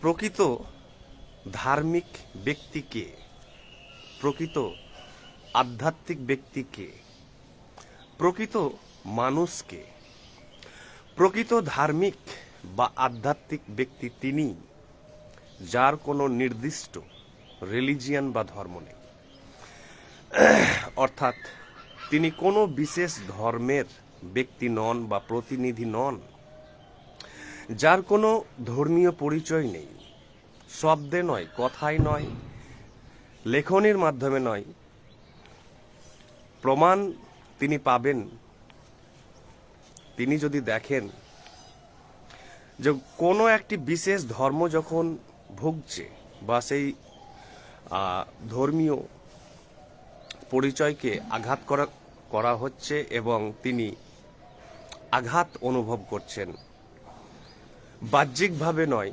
প্রকৃত ধার্মিক ব্যক্তিকে প্রকৃত আধ্যাত্মিক ব্যক্তিকে প্রকৃত মানুষকে প্রকৃত ধার্মিক বা আধ্যাত্মিক ব্যক্তি তিনি, যার কোনো নির্দিষ্ট রিলিজিয়ান বা ধর্ম নেই। অর্থাৎ তিনি কোনো বিশেষ ধর্মের ব্যক্তি নন বা প্রতিনিধি নন। যার কোনো ধর্মীয় পরিচয় নেই। শব্দে নয় কথায় নয়, লেখনির মাধ্যমে নয়। প্রমাণ তিনি পাবেন। তিনি যদি দেখেন যে কোনো একটি বিশেষ ধর্ম যখন ভুগছে বা সেই ধর্মীয় পরিচয়কে আঘাত করা করা হচ্ছে এবং তিনি আঘাত অনুভব করছেন বাহ্যিকভাবে নয়,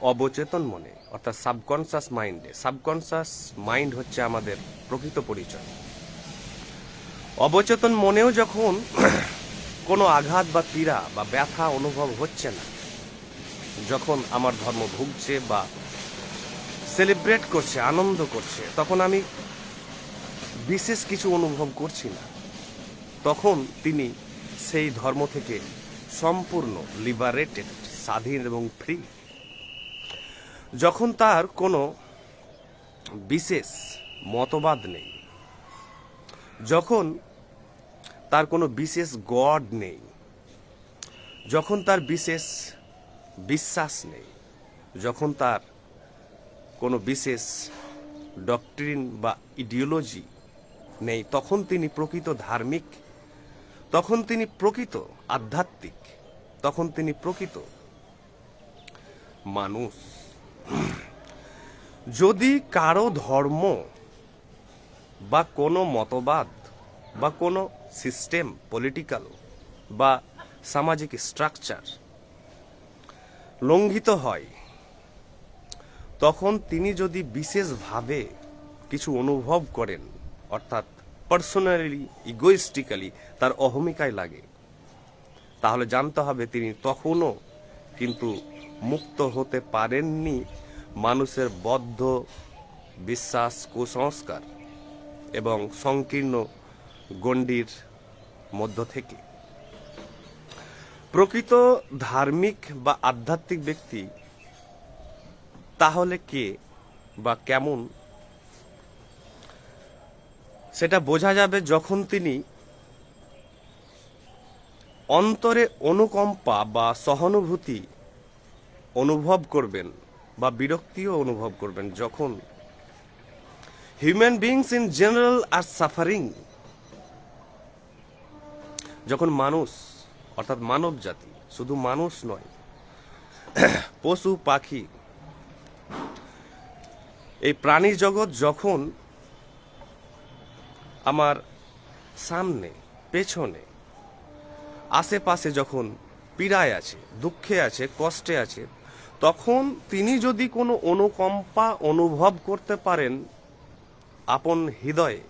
অবচেতন মনে, অর্থাৎ সাবকনসাস মাইন্ডে সাবকনসাস মাইন্ড হচ্ছে আমাদের প্রকৃত পরিচয়। অবচেতন মনেও যখন কোনো আঘাত বা পীড়া বা ব্যথা অনুভব হচ্ছে না, যখন আমার ধর্ম ভুগছে বা সেলিব্রেট করছে, আনন্দ করছে, তখন আমি বিশেষ কিছু অনুভব করছি না। তখন তিনি সেই ধর্ম থেকে সম্পূর্ণ লিবারেটেড স্বাধীন এবং ফ্রি। যখন তার কোনো বিশেষ মতবাদ নেই, যখন তার কোনো বিশেষ গড নেই, যখন তার বিশেষ বিশ্বাস নেই, যখন তার কোনো বিশেষ ডক্ট্রিন বা ইডিওলজি নেই, তখন তিনি প্রকৃত ধার্মিক, তখন তিনি প্রকৃত আধ্যাত্মিক, তখন তিনি প্রকৃত মানুষ। যদি কারও ধর্ম বা কোনো মতবাদ বা কোনো সিস্টেম পলিটিক্যাল বা সামাজিক স্ট্রাকচার লঙ্ঘিত হয়, তখন তিনি যদি বিশেষভাবে কিছু অনুভব করেন, অর্থাৎ পার্সোনালি ইগোইস্টিক্যালি তার অহমিকায় লাগে, তাহলে জানতে হবে তিনি তখনও কিন্তু মুক্ত হতে পারেননি মানুষের বদ্ধ বিশ্বাস কুসংস্কার এবং সংকীর্ণ গণ্ডির মধ্য থেকে। প্রকৃত ধার্মিক বা আধ্যাত্মিক ব্যক্তি তাহলে কে বা কেমন? সেটা বোঝা যাবে যখন তিনি অন্তরে অনুকম্পা বা সহানুভূতি অনুভব করবেন বা বিরক্তিও অনুভব করবেন যখন human beings in general are suffering যখন মানুষ, অর্থাৎ মানব জাতি, শুধু মানুষ নয়, পশু, পাখি, এই প্রাণী জগৎ যখন আমার সামনে, পেছনে, আশেপাশে যখন পীড়ায় আছে, দুঃখে আছে, কষ্টে আছে তখন তিনি যদি কোনো অনুকম্পা অনুভব করতে পারেন আপন হৃদয়ে,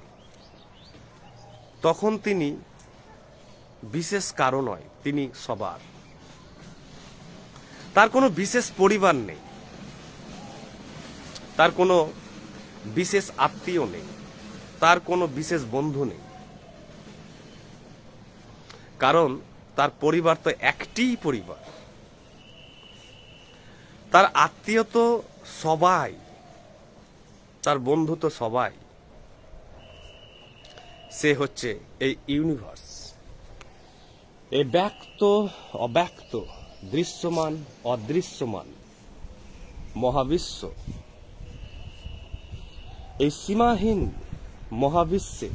তখন তিনি বিশেষ কারও নয়, তিনি সবার। তার কোনো বিশেষ পরিবার নেই, তার কোনো বিশেষ আত্মীয় নেই, তার কোনো বিশেষ বন্ধু নেই। কারণ তার পরিবার তো একটিই পরিবার। তার আত্মীয় তো সবাই, তার বন্ধু তো সবাই। সে হচ্ছে এই ইউনিভার্স। এই ব্যক্ত, অব্যক্ত, দৃশ্যমান, অদৃশ্যমান মহাবিশ্ব। এই সীমাহীন মহাবিশ্বে,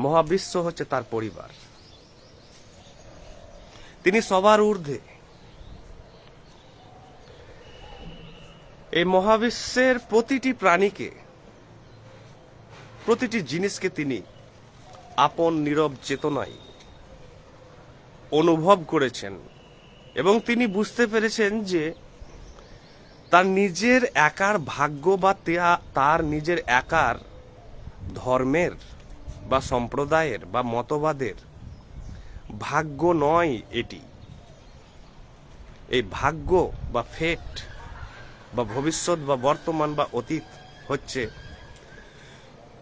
মহাবিশ্ব হচ্ছে তার পরিবার। তিনি সবার ঊর্ধ্বে। এই মহাবিশ্বের প্রতিটি প্রাণীকে, প্রতিটি জিনিসকে তিনি আপন, নীরব, চেতনায় অনুভব করেছেন এবং তিনি বুঝতে পেরেছেন যে তার নিজের একার ভাগ্য বা তার নিজের একার ধর্মের বা সম্প্রদায়ের বা মতবাদের ভাগ্য নয় এটি। এই ভাগ্য বা ফেট বা ভবিষ্যৎ বা বর্তমান বা অতীত হচ্ছে,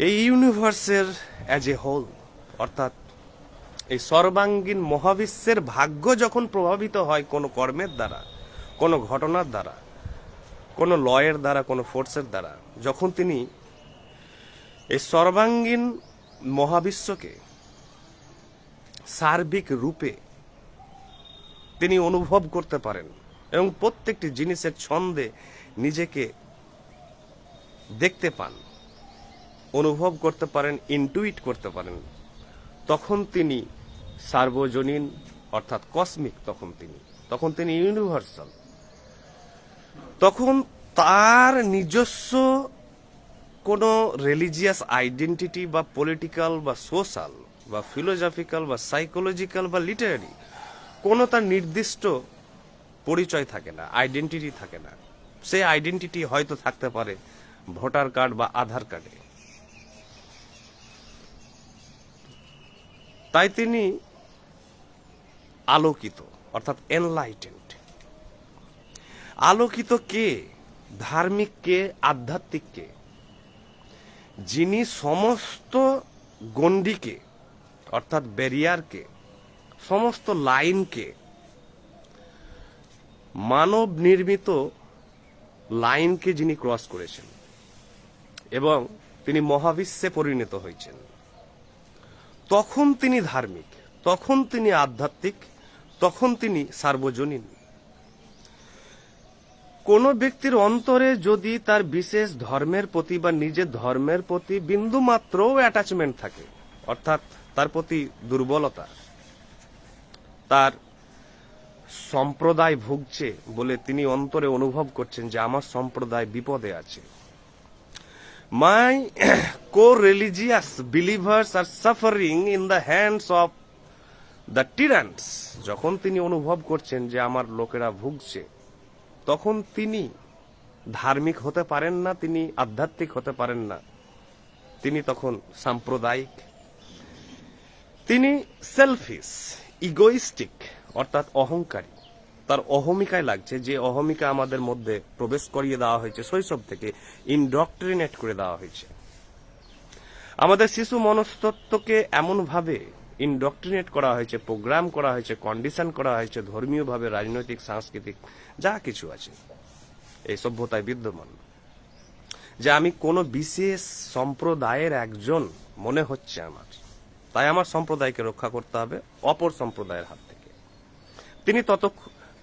এই ইউনিভার্সের অ্যাজ এ হোল অর্থাৎ এই সর্বাঙ্গীন মহাবিশ্বের ভাগ্য যখন প্রভাবিত হয় কোনো কর্মের দ্বারা, কোনো ঘটনার দ্বারা, কোনো লয়ের দ্বারা, কোনো ফোর্সের দ্বারা, যখন তিনি এই সর্বাঙ্গীন মহাবিশ্বকে সার্বিক রূপে তিনি অনুভব করতে পারেন এবং প্রত্যেকটি জিনিসের ছন্দে নিজেকে দেখতে পান, অনুভব করতে পারেন ইনটুইট করতে পারেন, তখন তিনি সার্বজনীন, অর্থাৎ কসমিক তখন তিনি তখন তিনি ইউনিভার্সাল তখন তার নিজস্ব কোনো রিলিজিয়াস আইডেন্টিটি বা পলিটিক্যাল বা সোশ্যাল বা ফিলোজফিক্যাল বা সাইকোলজিক্যাল বা লিটারারি কোনো তার নির্দিষ্ট পরিচয় থাকে না আইডেন্টিটি থাকে না। সেই আইডেন্টিটি হয়তো থাকতে পারে ভোটার কার্ড বা আধার কার্ডে। তাই তিনি আলোকিত, অর্থাৎ এনলাইটেন্ড আলোকিত কে? ধার্মিক কে? আধ্যাত্মিক কে? যিনি সমস্ত গণ্ডিকে, অর্থাৎ ব্যারিয়ারকে সমস্ত লাইনকে মানব নির্মিত লাইনকে যিনি ক্রস করেছেন এবং তিনি মহাবিশ্বে পরিণত হয়েছেন, তখন তিনি ধার্মিক, তখন তিনি আধ্যাত্মিক, তখন তিনি সার্বজনীন। কোন ব্যক্তির অন্তরে যদি তার বিশেষ ধর্মের প্রতি বা নিজের ধর্মের প্রতি বিন্দু মাত্রও অ্যাটাচমেন্ট থাকে, অর্থাৎ তার প্রতি দুর্বলতা, তার সম্প্রদায় ভুগছে বলে তিনি অন্তরে অনুভব করছেন যে আমার সম্প্রদায় বিপদে আছে। My co religious believers are suffering in the hands of the tyrants যখন তিনি অনুভব করছেন যে আমার লোকেরা ভুগছে, তখন তিনি ধার্মিক হতে পারেন না, তিনি আধ্যাত্মিক হতে পারেন না। তিনি তখন সাম্প্রদায়িক। তিনি সেলফিস ইগোইস্টিক অর্থাৎ অহংকারী। তার অহমিকায় লাগছে যে অহমিকা আমাদের মধ্যে প্রবেশ করিয়ে দেওয়া হয়েছে, শৈশব থেকে ইনডক্ট্রিনেট করে দেওয়া হয়েছে। আমাদের শিশু মনস্তত্ত্বকে এমনভাবে ইনডক্ট্রিনেট করা হয়েছে প্রোগ্রাম করা হয়েছে কন্ডিশন করা হয়েছে, ধর্মীয়ভাবে, রাজনৈতিক, সাংস্কৃতিক, যা কিছু আছে। এই সভ্যতায় বিদ্যমান। যে আমি কোনো বিশেষ সম্প্রদায়ের একজন মনে হচ্ছে আমার। তাই আমার সম্প্রদায়কে রক্ষা করতে হবে, অপর সম্প্রদায়ের হাত তিনি তত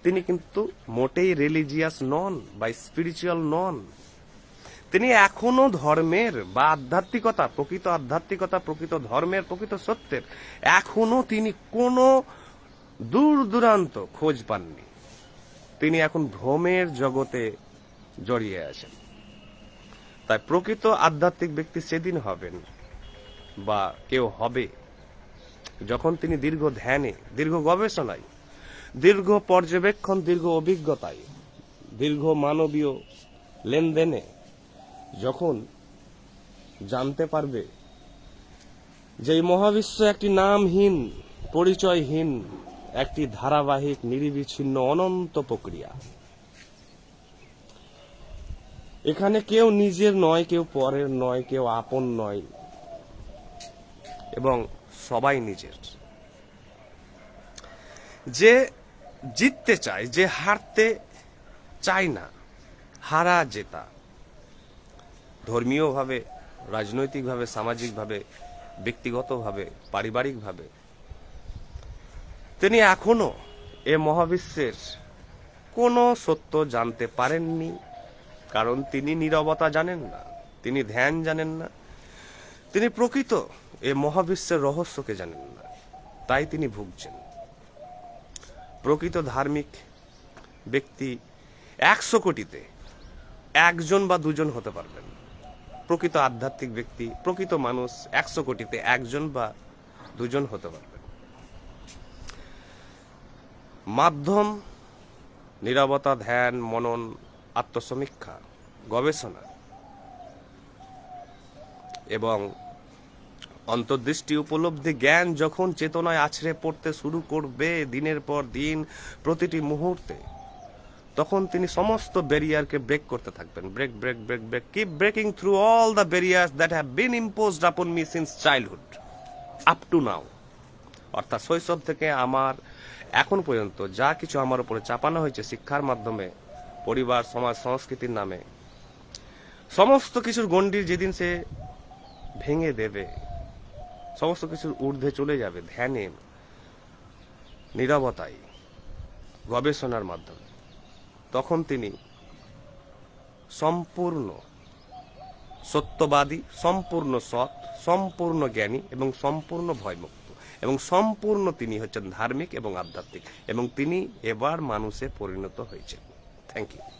তিনি কিন্তু মোটেই রিলিজিয়াস নন বা স্পিরিচুয়াল নন। তিনি এখনও ধর্মের বা আধ্যাত্মিকতা, প্রকৃত আধ্যাত্মিকতা, প্রকৃত ধর্মের, প্রকৃত সত্যের, এখনও তিনি কোনো দূর দূরান্ত খোঁজ পাননি। তিনি এখন ভ্রমের জগতে জড়িয়ে আছেন। তাই প্রকৃত আধ্যাত্মিক ব্যক্তি সেদিন হবেন বা কেউ হবে। যখন তিনি দীর্ঘ ধ্যানে, দীর্ঘ গবেষণায় দীর্ঘ পর্যবেক্ষণ, দীর্ঘ অভিজ্ঞতায়, দীর্ঘ মানবীয় লেনদেনে যখন জানতে পারবে যে এই মহাবিশ্ব একটি নামহীন, পরিচয়হীন, একটি ধারাবাহিক, নিরিবিচ্ছিন্ন, অনন্ত প্রক্রিয়া। এখানে কেউ নিজের নয়, কেউ পরের নয়, কেউ আপন নয় এবং সবাই নিজের। যে জিততে চায়, যে হারতে চায় না, হারা জেতা। ধর্মীয়ভাবে, রাজনৈতিকভাবে, সামাজিকভাবে, ব্যক্তিগতভাবে, পারিবারিকভাবে। তিনি এখনও এ মহাবিশ্বের কোনো সত্য জানতে পারেননি, কারণ তিনি নীরবতা জানেন না, তিনি ধ্যান জানেন না। তিনি প্রকৃত এ মহাবিশ্বের রহস্যকে জানেন না, তাই তিনি ভুগছেন। প্রকৃত ধার্মিক ব্যক্তি একশো কোটিতে একজন বা দুজন হতে পারবেন। প্রকৃত আধ্যাত্মিক ব্যক্তি, প্রকৃত মানুষ একশো কোটিতে একজন বা দুজন হতে পারবেন। মাধ্যম, নিরবতা, ধ্যান, মনন, আত্মসমীক্ষা, গবেষণা এবং অন্তর্দৃষ্টি উপলব্ধি জ্ঞান যখন চেতনায় আছড়ে পড়তে শুরু করবে দিনের পর দিন প্রতিটি মুহূর্তে, তখন তিনি সমস্ত ব্যারিয়ারকে ব্রেক করতে থাকবেন। Break break break break keep breaking through all the barriers that have been imposed upon me since childhood up to now অর্থাৎ শৈশব থেকে আমার, এখন পর্যন্ত যা কিছু আমার উপরে চাপানো হয়েছে শিক্ষার মাধ্যমে, পরিবার, সমাজ, সংস্কৃতির নামে, সমস্ত কিছুর গণ্ডির যেদিন সে ভেঙে দেবে সমস্ত কিছুর ঊর্ধ্বে চলে যাবে ধ্যানে, নিরবতায়, গবেষণার মাধ্যমে। তখন তিনি সম্পূর্ণ সত্যবাদী, সম্পূর্ণ সৎ, সম্পূর্ণ জ্ঞানী এবং সম্পূর্ণ ভয়মুক্ত এবং সম্পূর্ণ তিনি হচ্ছেন ধার্মিক এবং আধ্যাত্মিক এবং তিনি এবার মানুষে পরিণত হয়েছেন। Thank you